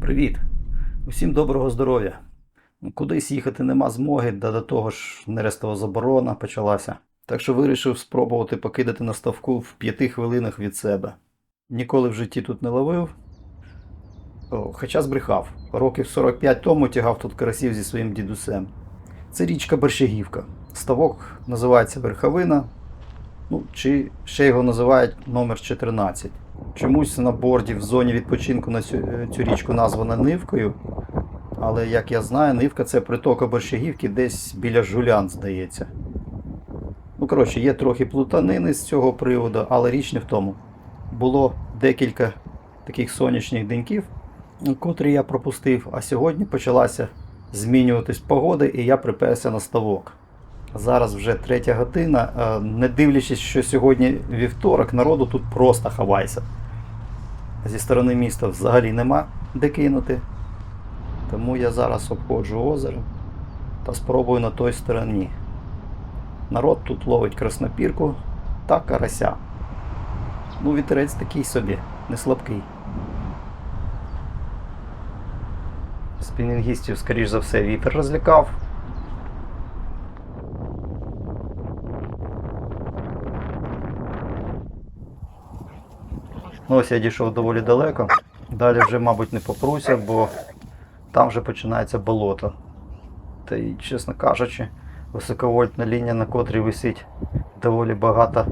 Привіт! Усім доброго здоров'я. Ну, Кудись їхати нема змоги, да до того ж нерестова заборона почалася. Так що вирішив спробувати покидати на ставку в п'яти хвилинах від себе. Ніколи в житті тут не ловив. Хоча збрехав. Років 45 тому тягав тут карасів зі своїм дідусем. Це річка Борщагівка. Ставок називається Верховина. Ну, чи ще його називають номер 14. Чомусь на борді в зоні відпочинку на цю, е, цю річку названа Нивкою. Але як я знаю, Нивка це притока Борщагівки десь біля Жулян, здається. Ну, коротше, є трохи плутанини з цього приводу, але річ не в тому. Було декілька таких сонячних деньків, котрі я пропустив, а сьогодні почалася змінюватись погода, і я приперся на ставок. Зараз вже третя година. е, Не дивлячись, що сьогодні вівторок, народу тут просто хавайся. Зі сторони міста взагалі нема де кинути. Тому я зараз обходжу озеро та спробую на той стороні. Народ тут ловить краснопірку та карася. Ну, вітерець такий собі, не слабкий. Спінінгістів, скоріш за все, вітер розлякав. Ось я дійшов доволі далеко. Далі вже, мабуть, не попруся, бо там вже починається болото. Та й, чесно кажучи, високовольтна лінія, на котрій висить доволі багато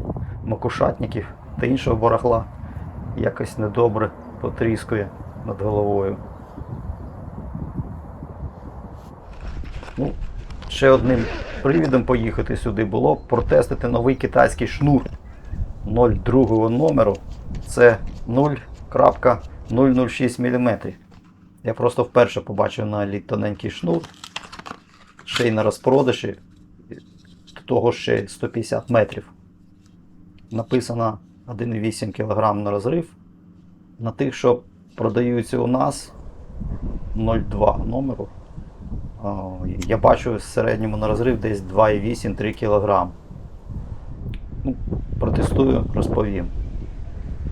макушатників та іншого барахла, якось недобре потріскує над головою. Ну, ще одним привідом поїхати сюди було протестити новий китайський шнур 02 номеру. Це 0.006 мм. Я просто вперше побачив на лід тоненький шнур. Ще й на розпродажі. Того ще 150 метрів. Написано 1,8 кг на розрив. На тих, що продаються у нас 0,2 номеру. Я бачу в середньому на розрив десь 2,8-3 кг. Ну, протестую, розповім.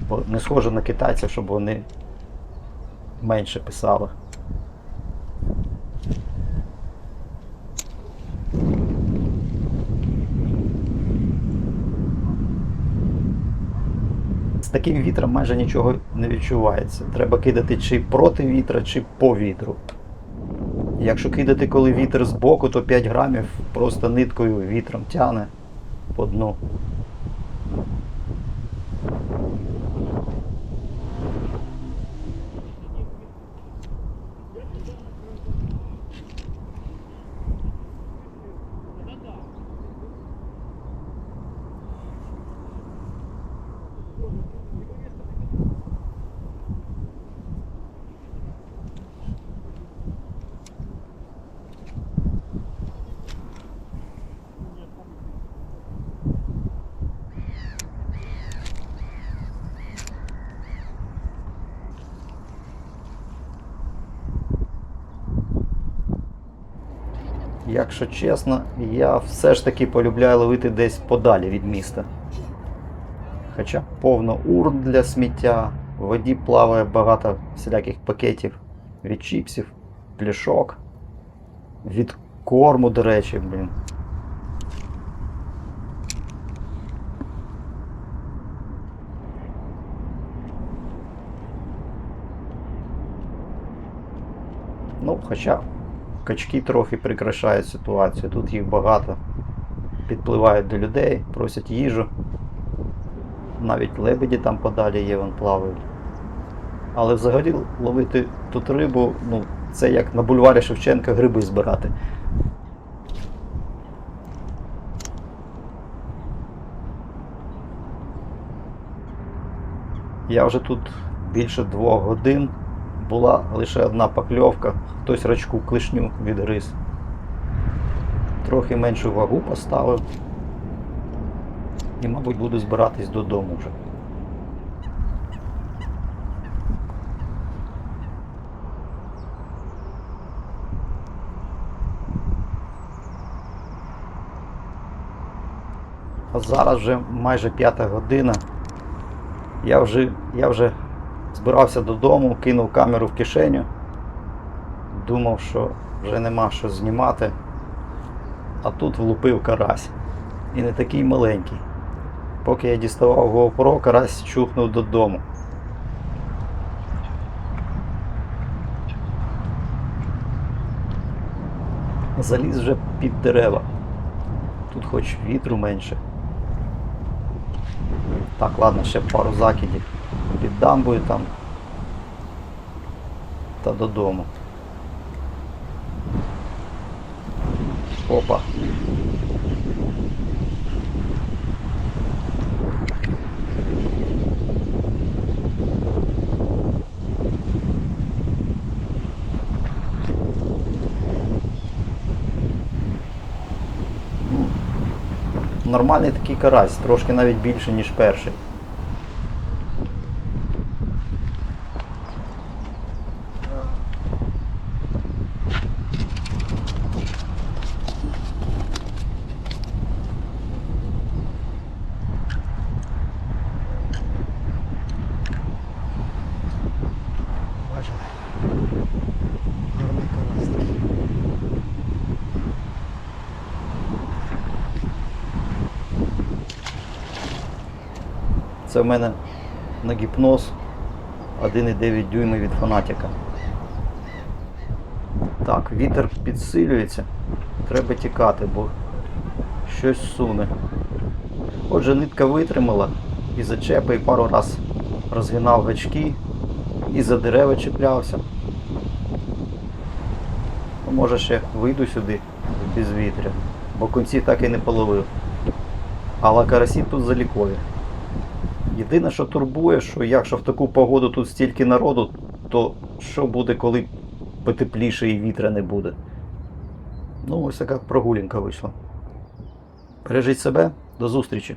Бо не схоже на китайців, щоб вони менше писали. З таким вітром майже нічого не відчувається. Треба кидати чи проти вітра, чи по вітру. Якщо кидати, коли вітер з боку, то 5 грамів просто ниткою вітром тяне по дну. Якщо чесно, я все ж таки полюбляю ловити десь подалі від міста. Хоча повно урн для сміття, в воді плаває багато всіляких пакетів від чіпсів, пляшок, від корму, до речі, блін. Ну, хоча качки трохи прикрашають ситуацію. Тут їх багато. Підпливають до людей, просять їжу. Навіть лебеді там подалі є, вон плавають. Але взагалі ловити тут рибу, ну, це як на бульварі Шевченка гриби збирати. Я вже тут більше двох годин. Була лише одна покльовка, хтось рачку клишню відгриз. Трохи меншу вагу поставив. І, мабуть, буду збиратись додому вже. А зараз вже майже п'ята година. Я вже, я вже збирався додому, кинув камеру в кишеню Думав, що вже нема що знімати. А тут влупив карась. І не такий маленький. Поки я діставав GoPro, карась чухнув додому. Заліз вже під дерева. Тут хоч вітру менше. Так, ладно, ще пару закидів під дамбою там. Та додому. Опа. Нормальний такий карась, трошки навіть більше, ніж перший. Бачили? Гарний карась такий. Це в мене на гіпноз 1,9 дюйми від фанатіка. Так, вітер підсилюється. Треба тікати, бо щось суне. Отже, нитка витримала і зачепи, і пару раз розгинав гачки і за дерева чіплявся. Ну, Може ще вийду сюди без вітря, бо кінці так і не половив. Але карасі тут залікові. Єдине, що турбує, що якщо в таку погоду тут стільки народу, то що буде, коли потепліше і вітра не буде? Ну, ось така прогулянка вийшла. Бережіть себе, до зустрічі!